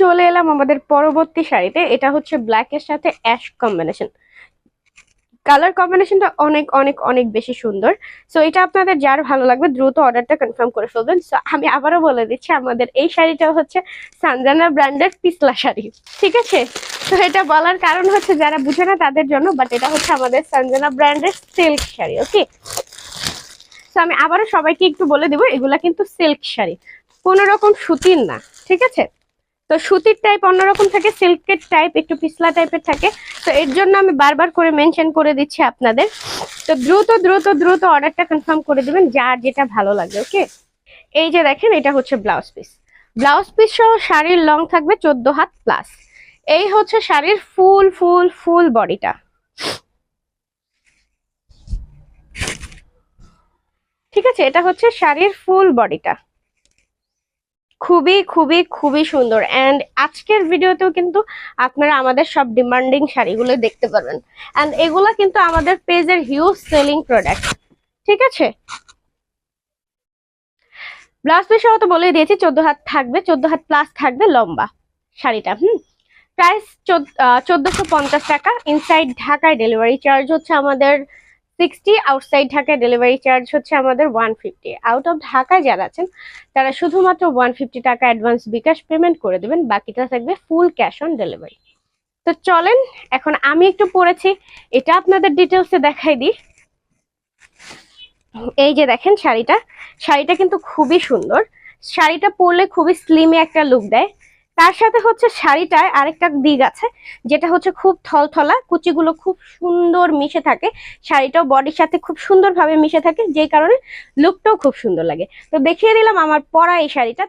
চলে এলাম আমাদের পরবর্তী শাড়িতে। এটা হচ্ছে ব্ল্যাক এর সাথে অ্যাশ কম্বিনেশন কালার কম্বিনেশনটা অনেক অনেক অনেক বেশি সুন্দর। সো এটা আপনাদের যার ভালো লাগবে দ্রুত অর্ডারটা কনফার্ম করে ফেলবেন। সো আমি আবারও বলে দিচ্ছি, আমাদের এই শাড়িটা হচ্ছে সানজানা ব্র্যান্ডের পিসলা শাড়ি। ঠিক আছে? তো এটা বলার কারণ হচ্ছে যারা বুঝে না তাদের জন্য বাট এটা হচ্ছে আমাদের সানজানা ব্র্যান্ডের সিল্ক শাড়ি ওকে তো আমি আবারও সবাইকে একটু বলে দেবো, এগুলা কিন্তু সিল্ক শাড়ি। কোনো রকম সুতির না, ঠিক আছে? তো সুতির টাইপ অন্যরকম থাকে সিল্কের টাইপ একটু পিছলা টাইপের থাকে। তো এর জন্য আমি বারবার করে মেনশন করে দিচ্ছি আপনাদের। তো দ্রুত দ্রুত দ্রুত অর্ডারটা কনফার্ম করে দেবেন, যার যেটা ভালো লাগে ওকে এই যে দেখেন, এটা হচ্ছে ব্লাউজ পিস ব্লাউজ পিস সহ শাড়ির লং থাকবে চোদ্দ হাত প্লাস এই হচ্ছে শাড়ির ফুল ফুল ফুল বডিটা ঠিক আছে, এটা হচ্ছে শাড়ির ফুল বডিটা খুবই খুবই খুবই সুন্দর। অ্যান্ড আজকের ভিডিওতেও কিন্তু আপনারা আমাদের সব ডিমান্ডিং শাড়িগুলো দেখতে পারবেন। অ্যান্ড এগুলো কিন্তু আমাদের পেজের হিউজ সেলিং প্রোডাক্ট ঠিক আছে? ব্লাউজ পিস তো বলে দিয়েছি, চোদ্দ হাত থাকবে, চোদ্দ হাত প্লাস থাকবে লম্বা শাড়িটা, হুম? প্রাইস চোদ্দশো টাকা। ইনসাইড ঢাকায় ডেলিভারি চার্জ হচ্ছে আমাদের সিক্সটি আউটসাইড ঢাকায় ডেলিভারি চার্জ হচ্ছে আমাদের ওয়ান ফিফটি আউট অফ ঢাকায় যারা আছেন, তারা শুধুমাত্র ওয়ান ফিফটি টাকা অ্যাডভান্স বিকাশ পেমেন্ট করে দেবেন, বাকিটা থাকবে ফুল ক্যাশ অন ডেলিভারি তো চলেন, এখন আমি একটু পড়েছি, এটা আপনাদের ডিটেলসে দেখাই দিই। এই যে দেখেন শাড়িটা শাড়িটা কিন্তু খুবই সুন্দর। শাড়িটা পরলে খুবই স্লিমে একটা লুক দেয়। তার সাথে হচ্ছে শাড়িটায় আরেকটা দিক আছে, যেটা হচ্ছে খুব থলথলা, কুচিগুলো খুব সুন্দর মিশে থাকে, শাড়িটাও বডির সাথে খুব সুন্দরভাবে মিশে থাকে, যেই কারণে লুকটাও খুব সুন্দর লাগে। তো দেখিয়ে দিলাম আমার পরা এই শাড়িটা